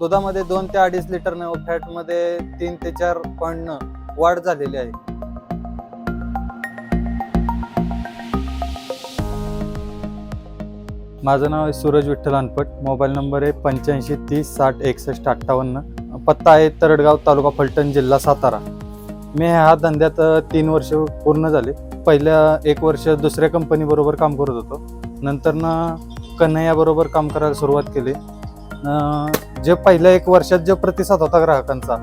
दुधामध्ये दोन ते अडीच लिटरनं व फॅटमध्ये तीन ते चार पॉईंटनं वाढ झालेली आहे. माझं नाव आहे सूरज विठ्ठल अनपट. मोबाईल नंबर आहे पंच्याऐंशी तीस साठ एकसष्ट अठ्ठावन्न. पत्ता आहे तरडगाव तालुका फलटण जिल्हा सातारा. मी ह्या धंद्यात तीन वर्ष पूर्ण झाले. पहिल्या एक वर्ष दुसऱ्या कंपनीबरोबर काम करत होतो. नंतरनं कन्हैयाबरोबर काम करायला सुरुवात केली. जे पहिल्या एक वर्षात जो प्रतिसाद होता ग्राहकांचा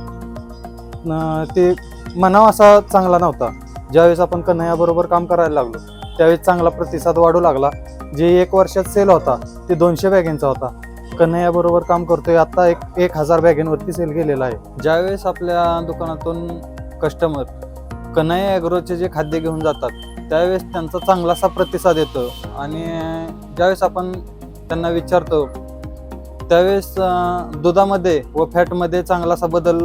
ते मनाव असा चांगला नव्हता. ज्यावेळेस आपण कन्हैयाबरोबर काम करायला लागलो त्यावेळेस चांगला प्रतिसाद वाढू लागला. जे एक वर्षात सेल होता ते दोनशे बॅगेंचा होता. कन्हैया बरोबर काम करतोय आता एक एक हजार बॅगेंवरती सेल गेलेला आहे. ज्यावेळेस आपल्या दुकानातून कस्टमर कन्हैया ॲग्रोचे जे खाद्य घेऊन जातात त्यावेळेस त्यांचा चांगलासा प्रतिसाद येतो. आणि ज्यावेळेस आपण त्यांना विचारतो त्यावेळेस दुधामध्ये व फॅटमध्ये चांगलासा बदल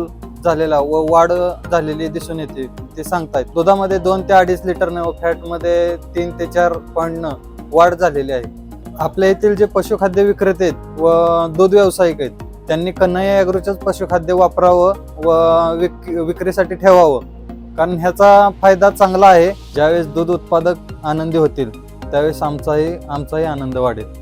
झालेला व वाढ झालेली दिसून येते ते सांगतायत. दुधामध्ये दोन ते अडीच लिटरनं व फॅटमध्ये तीन ते चार पॉईंटनं वाढ झालेली आहे. आपल्या येथील जे पशुखाद्य विक्रेते आहेत व दूध व्यावसायिक आहेत त्यांनी कन्हैया ॲग्रोचंच पशुखाद्य वापरावं व विक विक्रीसाठी ठेवावं. कारण ह्याचा फायदा चांगला आहे. ज्यावेळेस दूध उत्पादक आनंदी होतील त्यावेळेस आमचाही आमचाही आनंद वाढेल.